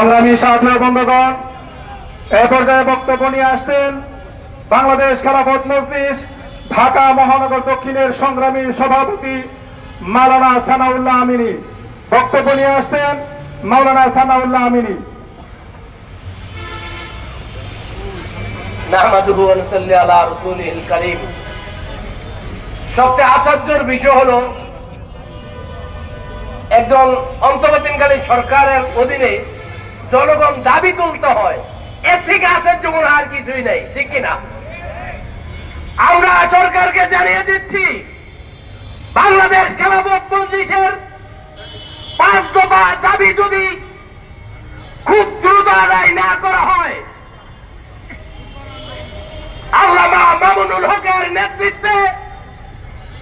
সংগ্রামী সাথী বন্ধুগণ, এ পর্যায়ে বক্তব্য নিয়ে আসছেন বাংলাদেশ খেলাফত মজলিস, ঢাকা মহানগর দক্ষিণের সংগ্রামী সভাপতি মাওলানা সানাউল্লাহ আমিনী। বক্তব্য নিয়ে আসছেন মাওলানা সানাউল্লাহ আমিনী। সবচেয়ে আশ্চর্যের বিষয় হলো, একজন অন্তর্বর্তীকালীন সরকারের অধীনে জনগণ দাবি তুলতে হয়। এর থেকে আশ্চর্য মনে আর কিছুই নেই, ঠিক কিনা আমরা সরকারকে জানিয়ে দিচ্ছি, বাংলাদেশ খেলাফত মজলিসের পাঁচ দফা দাবি যদি খুব দ্রুত আদায় না করা হয়, আল্লামা মামুনুল হকের নেতৃত্বে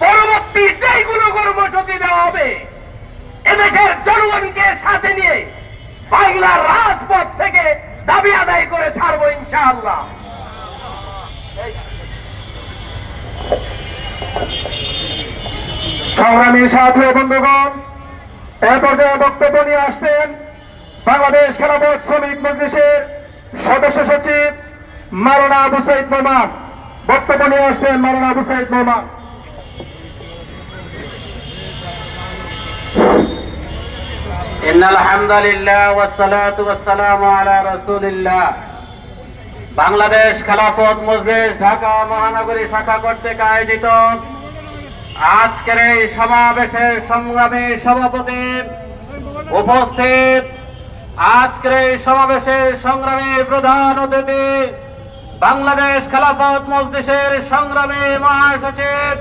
পরবর্তী যেইগুলো কর্মসূচি দেওয়া হবে, এদেশের জনগণকে সাথে নিয়ে বাংলার রাজপথ থেকে দাবি আদায় করে ছাড়বো ইনশাআল্লাহ। সংগ্রামী সাথী বন্ধুগণ, এ পর্যায়ে বক্তব্য নিয়ে আসছেন বাংলাদেশ খেলাফত শ্রমিক মজলিসের সদস্য সচিব মারানা আবু সাইদ নোমান। বক্তব্য নিয়ে আসছেন মারানা আবু সাইদ নোমান। إن الحمد لله والصلاة والسلام على رسول الله বাংলাদেশ খেলাফত মজলিস ঢাকা মহানগরী শাখা কর্তৃক আয়োজিত আজকের এই সমাবেশের সংগ্রামী সভাপতি উপস্থিত আজকের এই সমাবেশের সংগ্রামী প্রধান অতিথি বাংলাদেশ খেলাফত মজলিসের সংগ্রামী মহাসচিব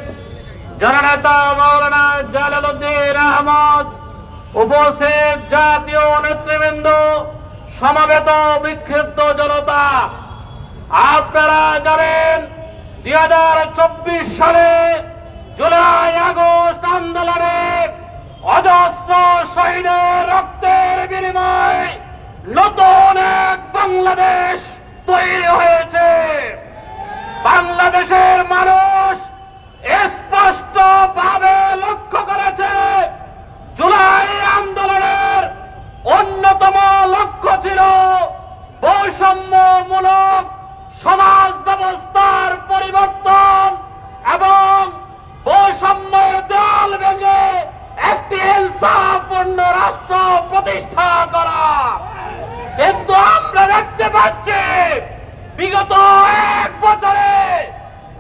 জননেতা মৌলানা জালালউদ্দিন আহমদ উপস্থিত জাতীয় নেতৃবৃন্দ, সমাবেত বিক্ষিপ্ত জনতা, আপনারা জানেন দুই হাজার চব্বিশ সালে জুলাই আগস্ট আন্দোলনে অজস্র শহীদের রক্তের বিনিময়ে নতুন এক বাংলাদেশ তৈরি হয়েছে। অন্যতম লক্ষ্য ছিল বৈষম্যমূলক সমাজ ব্যবস্থার পরিবর্তন এবং বৈষম্যের দল ভেঙে একটি ইনসাফপূর্ণ রাষ্ট্র প্রতিষ্ঠা করা কিন্তু আমরা দেখতে পাচ্ছি বিগত এক বছরে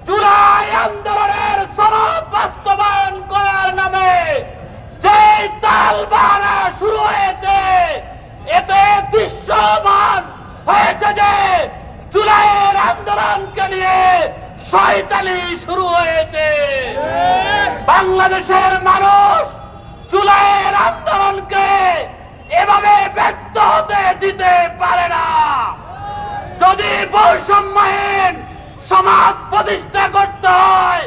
জুলাই আন্দোলনের সনদ বাস্তবায়ন করার নামে যে তাল বাহানা শুরু হয়েছে এতে দৃশ্যমান হয়েছে যে জুলাইয়ের আন্দোলনকে নিয়ে শয়তানি শুরু হয়েছে। বাংলাদেশের মানুষ জুলাইয়ের আন্দোলনকে এভাবে ব্যর্থ হতে দিতে পারে না। যদি বৈষম্যহীন সমাজ প্রতিষ্ঠা করতে হয়,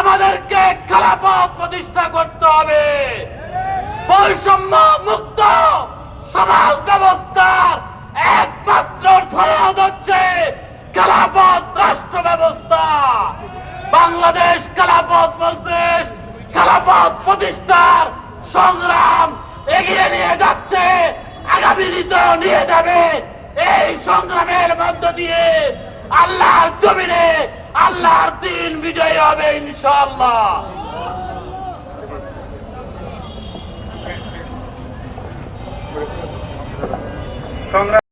আমাদেরকে খেলাপথ প্রতিষ্ঠা করতে হবে। বৈষম্য মুক্ত সমাজ ব্যবস্থার একমাত্র সনদ হচ্ছে খেলাপথ রাষ্ট্র ব্যবস্থা বাংলাদেশ খেলাপথ মজলিস খেলাপথ প্রতিষ্ঠার সংগ্রাম এগিয়ে নিয়ে যাচ্ছে, আগামী দিনেও নিয়ে যাবে। এই সংগ্রামের মধ্য দিয়ে আল্লাহর জমিনে আল্লাহর দিন বিজয় হবে ইনশাআল্লাহ। সংগ্রামী